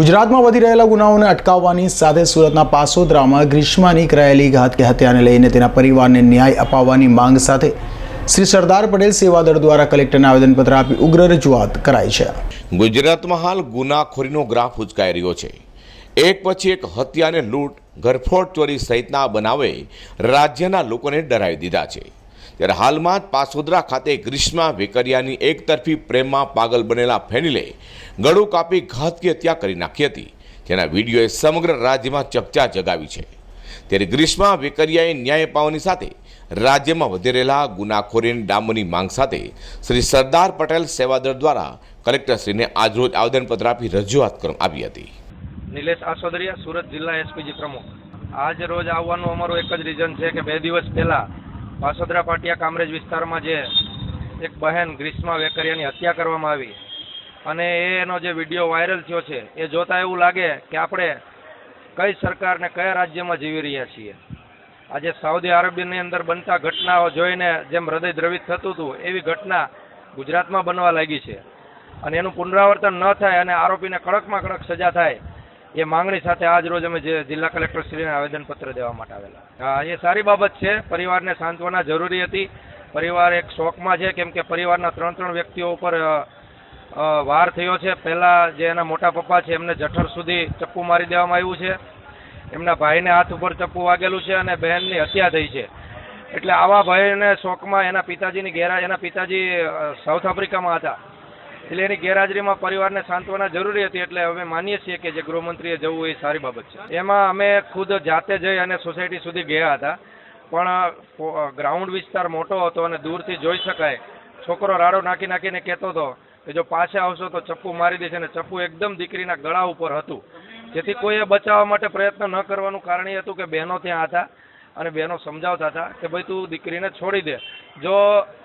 ગુજરાતમાં વધી રહેલા ગુનાઓને અટકાવવાની સાથે સુરતના પાસોદરામાં ગ્રીષ્માની કરાયેલી ઘાતકી હત્યાને લઈને તેના પરિવારને ન્યાય અપાવવાની માંગ સાથે શ્રી સરદાર પટેલ સેવાદળ દ્વારા કલેક્ટરને આવેદનપત્ર આપી ઉગ્ર રજૂઆત કરાઈ છે. ગુજરાતમાં હાલ ગુનાખોરીનો ગ્રાફ ઉચકાઈ રહ્યો છે. એક પછી એક હત્યાને લૂંટ, ઘરફોડ ચોરી સહિતના બનાવે રાજ્યના લોકોને ડરાવી દીધા છે. ત્યારે હાલમાં જ પાસોદરા ખાતે ગ્રીષ્મા વેકરિયાની એકતરફી પ્રેમમાં પાગલ બનેલા ફેનિલે ગળું કાપી ઘાતકી હત્યા કરી નાખી હતી. જેના વિડીયોએ સમગ્ર રાજ્યમાં ચકચા જગાવી છે. ત્યારે ગ્રીષ્મા વેકરિયાએ ન્યાય પાવાની સાથે રાજ્યમાં વધી રહેલા ગુનાખોરીની ડામોની માંગ સાથે શ્રી સરદાર પટેલ સેવાદળ દ્વારા કલેક્ટરશ્રીને આજરોજ આવેદનપત્ર આપી રજૂઆત કરવામાં આવી હતી. નિલેશ આસોદરિયા, સુરત જિલ્લા એસપીજી પ્રમુખ. આજ રોજ આવવાનું અમારું એક જ રીઝન છે કે બે દિવસ પહેલા પાસોદરા પાટિયા કામરેજ વિસ્તારમાં જે એક બહેન ગ્રીષ્મા વેકરિયાની હત્યા કરવામાં આવી અને એનો જે વીડિયો વાયરલ થયો છે, એ જોતા એવું લાગે કે આપણે કઈ સરકારને કયા રાજ્યમાં જીવી રહ્યા છીએ. આજે સાઉદી અરેબિયાની અંદર બનતા ઘટનાઓ જોઈને જેમ હૃદય દ્રવિત થતું હતું, એવી ઘટના ગુજરાતમાં બનવા લાગી છે. અને એનું પુનરાવર્તન ન થાય અને આરોપીને કડકમાં કડક સજા થાય એ માંગણી સાથે આજ રોજ અમે જે જિલ્લા કલેક્ટર શ્રીને આવેદનપત્ર દેવા માટે આવેલા. એ સારી બાબત છે. પરિવારને સાંત્વના જરૂરી હતી. પરિવાર એક શોકમાં છે, કેમ કે પરિવારના ત્રણ ત્રણ વ્યક્તિઓ ઉપર વાર થયો છે. પહેલા જે એના મોટા પપ્પા છે, એમને જઠર સુધી ચપ્પુ મારી દેવામાં આવ્યું છે. એમના ભાઈને હાથ ઉપર ચપ્પુ વાગેલું છે અને બહેનની હત્યા થઈ છે. એટલે આવા ભાઈને શોકમાં એના પિતાજીની ગેરા, એના પિતાજી સાઉથ આફ્રિકામાં હતા. એટલે એની ગેરહાજરીમાં પરિવારને સાંત્વના જરૂરી હતી એટલે અમે માનીએ છીએ કે જે ગૃહમંત્રીએ જવું એ સારી બાબત છે. એમાં અમે ખુદ જાતે જઈ અને સોસાયટી સુધી ગયા હતા. પણ ગ્રાઉન્ડ વિસ્તાર મોટો હતો અને દૂરથી જોઈ શકાય. છોકરો રાડો નાખી નાખીને કહેતો હતો કે જો પાસે આવશો તો ચપ્પુ મારી દેશે અને ચપ્પુ એકદમ દીકરીના ગળા ઉપર હતું. જેથી કોઈએ બચાવવા માટે પ્રયત્ન ન કરવાનું કારણ એ હતું કે બહેનો ત્યાં હતા. અને બહેનો સમજાવતા હતા કે ભાઈ તું દીકરીને છોડી દે. જો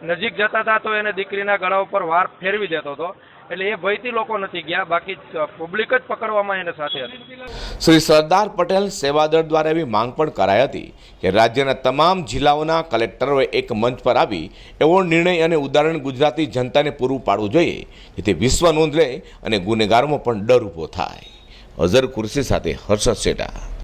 નજીક જતા હતા તો એને દીકરીના ગળા ઉપર વાર ફેરવી દેતો હતો. એટલે એ ભયથી લોકો નથી ગયા, બાકી પબ્લિક જ પકડવામાં એને સાથે હતી. શ્રી સરદાર પટેલ સેવાદળ દ્વારા એવી માંગ પણ કરાઈ હતી કે રાજ્યના તમામ જિલ્લાઓના કલેક્ટરોએ એક મંચ પર આવી એવો નિર્ણય અને ઉદાહરણ ગુજરાતી જનતાને પૂરું પાડવું જોઈએ, જેથી વિશ્વ નોંધ લે અને ગુનેગારોમાં પણ ડર ઊભો થાય. અઝર કુર્સી સાથે હર્ષદ શેઠા.